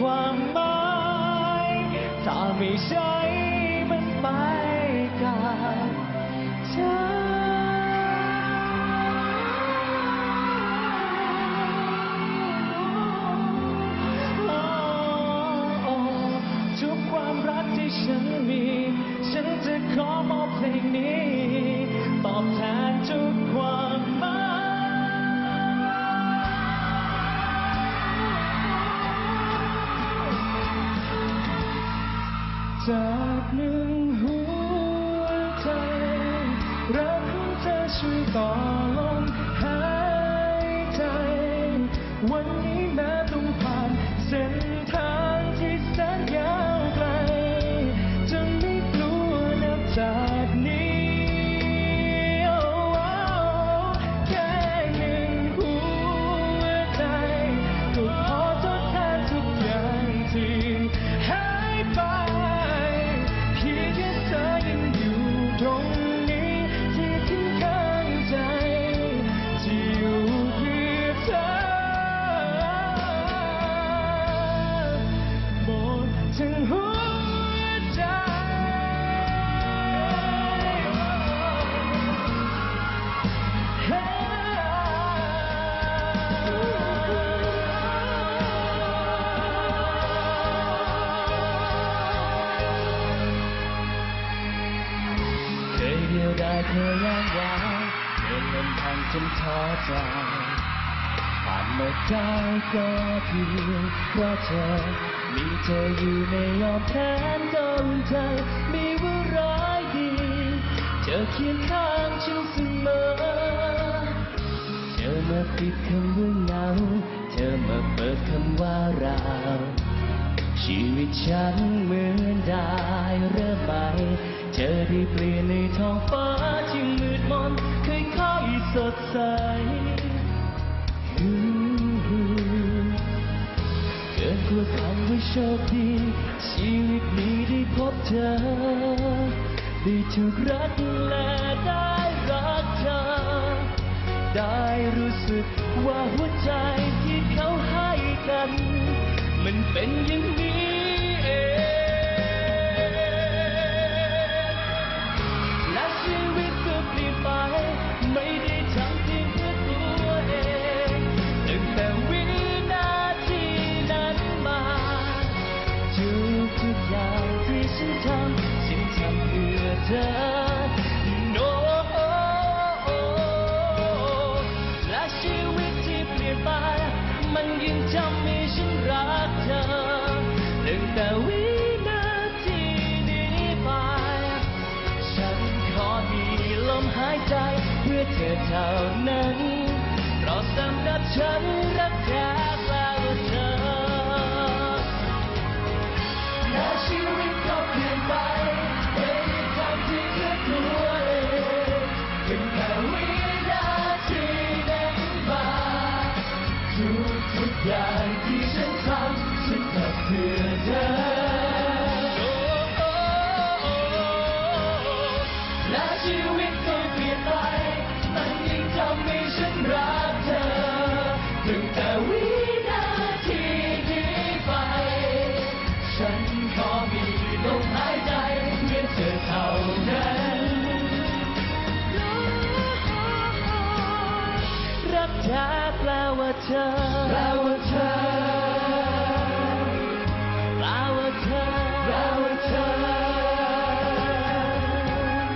ความหมายถ้าไม่ใช่มันไปกับเธอ จากหนึ่งหัวใจ รักของเธอช่วยต่อลมหายใจ วันนี้ ยเดียวดายเคยย่างวายเดินลำพังจนท้อใจผ่านมาได้ก็เพียงเพราะเธอ มีเธออยู่ในอ้อมแขนดนใจมีว่าร้ายดี เธอเคียงข้างฉันเสมอ เธอมาปิดคำว่าเหงา เธอมาเปิดคำว่าเราชีวิตฉันเหมือนได้เริ่มใหม่ เธอได้เปลี่ยนในท้องฟ้าที่มืดมนค่อยๆสดใสเกินกว่าคำว่าโชคดี ชีวิตนี้ได้พบเธอ ได้ถูกรักและได้รักเธอ ได้รู้สึกว่าหัวใจที่เขาให้กัน มันเป็นอย่างนี้ ยิ่งทำให้ฉันรักเธอตั้งแต่วินาทีนี้ไป ฉันขอมีลมหายใจเพื่อเธอเท่านั้นเพราะสำหรับฉันรักแท้ ว่าเธอแปลว่าเธอแปลว่าเธอแปลว่าเธอ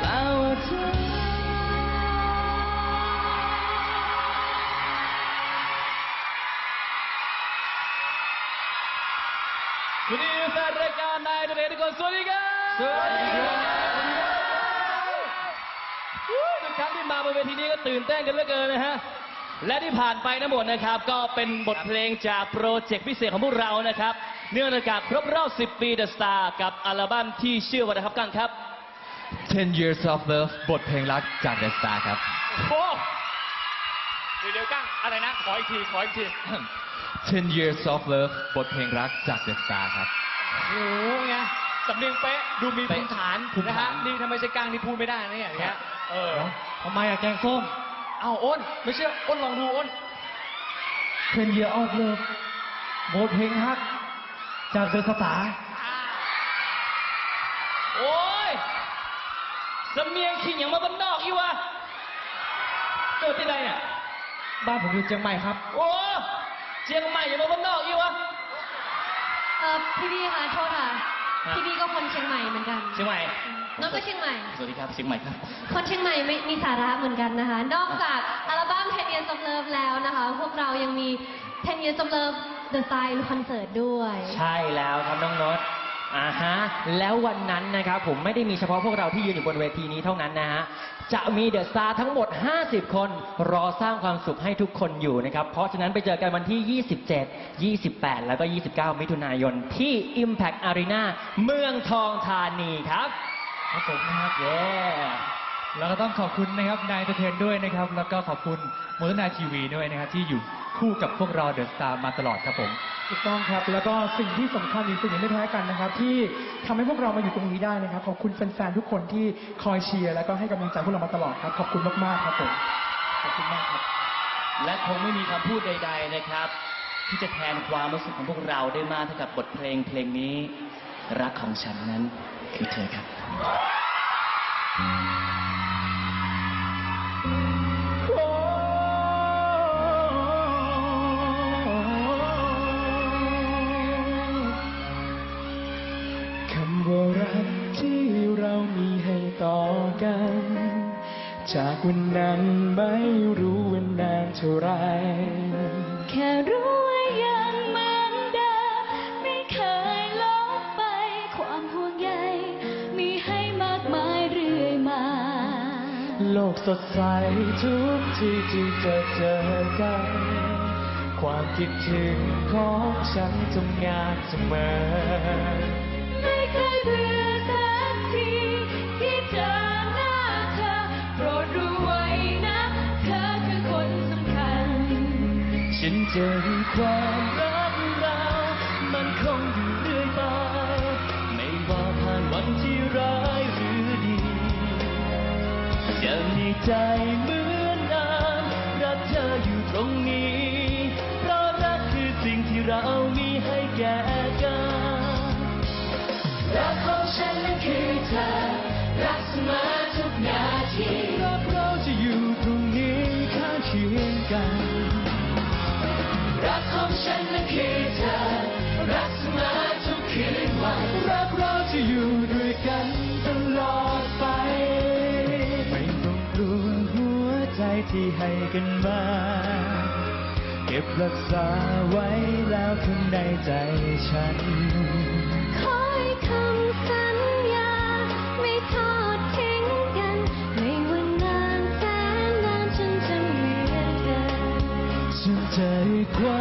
แปลว่าเธอคุณดีแฟนรายการนายทะเลทุกคนสวัสดีครับ สวัสดีครับทุกครั้งที่มาบนเวทีนี้ก็ตื่นเต้นกันเหลือเกินนะฮะ และที่ผ่านไปทั้งหมดนะครับ ก็เป็นบทเพลงจากโปรเจกต์พิเศษของพวกเรานะครับ เนื่องในโอกาสครบรอบ 10 ปี The Star กับอัลบั้มที่ชื่อว่านะครับกันครับ 10 Years of Love บทเพลงรักจาก The Star ครับ โอ้เดี๋ยวเดี๋ยวกั้งอะไรนะ ขออีกที ขออีกที 10 Years of Love บทเพลงรักจาก The Star ครับโอ้ไงสำเนียงเป๊ะ ดูมีภูมิฐานภูมินะฐาฮะนนี่ทำไมใช่กลางนี่พูดไม่ได้นะเนี่ยอย่างเงี้ย เออทำไมอะแกงส้ม เอาอ้น ไม่เชื่ออ้นลองดูอ้น10 Years of Love บทเพลงรัก จาก The Star โอ้ยสำเนียงขิงอย่างมาบ้านนอกอีวะเกิดที่ไหนเนี่ย บ้านผมอยู่เชียงใหม่ครับ โอ้เชียงใหม่อย่างมาบ้านนอกอีวะ เออพี่พี่คะโทษค่ะฮะ พี่พี่ก็คนเชียงใหม่เหมือนกันเชียงใหม่น้องก็เชียงใหม่ สวัสดีครับเชียงใหม่ครับ คนเชียงใหม่ไม่มีสาระเหมือนกันนะคะ นอกจากอัลบั้ม10 Years of Love แล้วนะคะ พวกเรายังมี10 Years of Love The Style คอนเสิร์ตด้วย ใช่แล้วครับน้องโนต อ่าฮะแล้ววันนั้นนะครับผมไม่ได้มีเฉพาะพวกเราที่ยืนอยู่บนเวทีนี้เท่านั้นนะฮะจะมีเดอะสตาร์ทั้งหมด 50 คนรอสร้างความสุขให้ทุกคนอยู่นะครับ เพราะฉะนั้นไปเจอกันวันที่ 27 28 แล้วก็ 29 มิถุนายนที่ Impact Arena เมืองทองธานีครับครับผมนะครับเย้ แล้วก็ต้องขอบคุณนะครับนายเทนด้วยนะครับ แล้วก็ขอบคุณม o น t นาทีวีด้วยนะครับที่อยู่คู่กับพวกเราเดอะสตาร์มาตลอดครับผม ถูกต้องครับ แล้วก็สิ่งที่สำคัญอีกสิ่งหนึ่งไม่แพ้กันนะครับ ที่ทำให้พวกเรามาอยู่ตรงนี้ได้นะครับ ขอบคุณแฟนๆทุกคนที่คอยเชียร์แล้วก็ให้กำลังใจพวกเรามาตลอดครับ ขอบคุณมากๆครับผมขอบคุณมากครับ และคงไม่มีคำพูดใด ๆนะครับ ที่จะแทนความรู้สึกของพวกเราได้มากเท่ากับบทเพลงเพลงนี้ รักของฉันนั้นคือเธอครับ จากวันนั้นไม่รู้ว่านานเท่าไร แค่รู้ว่ายังเหมือนเดิมไม่เคยลบไปความห่วงใยมีให้มากมายเรื่อยมา โลกสดใสทุกที่ที่จะเจอกัน ความคิดถึงของฉันทำงานเสมอ ไม่เคยเบื่อ ฉันเจอความรักเรามันคงอยู่เรื่อยไปไม่ว่าผ่านวันที่ร้ายหรือดีจะมีใจเหมือนน้ำรักเธออยู่ตรงนี้เพราะรักคือสิ่งที่เรามีให้แก่กันรักของฉันนั้นคือเธอรักเสมอทุกนาทีรักเราจะอยู่ตรงนี้ข้างเคียงกัน ฉันนั้นคือเธอ รักเสมอทุกคืนวัน รักเราจะอยู่ด้วยกันตลอดไป ไม่ต้องกลัวหัวใจที่ให้กันมา เก็บรักษาไว้แล้วข้างในใจฉันขอให้คำสัญญา ไม่ทอดทิ้งกัน ไม่ว่านานแสนนานฉันจะเหมือนเดิมฉันใจควา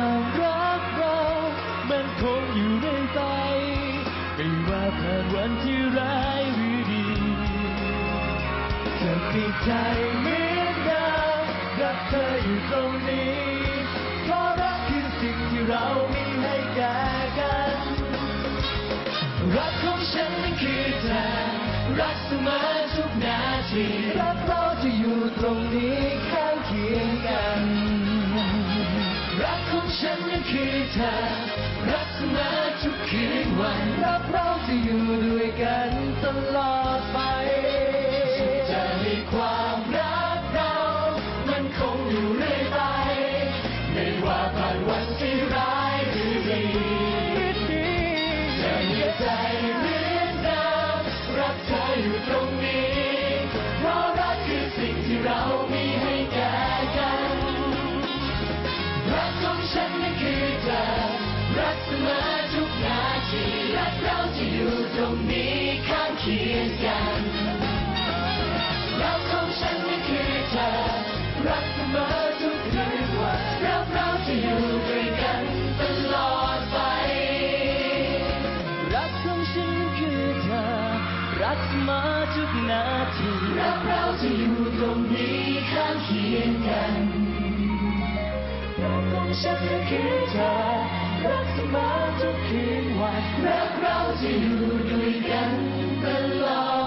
ว่าผ่านวันที่ร้ายหรือดีจะมีใจเหมือนดิมรักเธออยู่ตรงนี้เพราะรักคือสิ่งที่เรามีให้แก่กัน รักของฉันนั้นคือเธอรักเสมอทุกนาทีรักเราจะอยู่ตรงนี้ข้างเคียงกัน รักของฉันนั้นคือเธอรักเสมอ คืนวันรับเราจะอยู่ด้วยกันตลอดไป จะให้ความรักเรา มันคงอยู่เรื่อยไป ไม่ว่าผ่านวันที่ร้ายหรือดี เคียงกันรักของฉันนั้นคือเธอ รักเสมอทุกคืนวันรักเราจะอยู่ด้วยกันตลอดไป รักของฉันคือเธอ รักเสมอทุกนาทีรักเราจะอยู่ตรงนี้ข้างเคียงกันรักของฉันก็คือเธอ รักเสมอทุกคืนวันรักเราจะอยู่ด้วยกันตลอด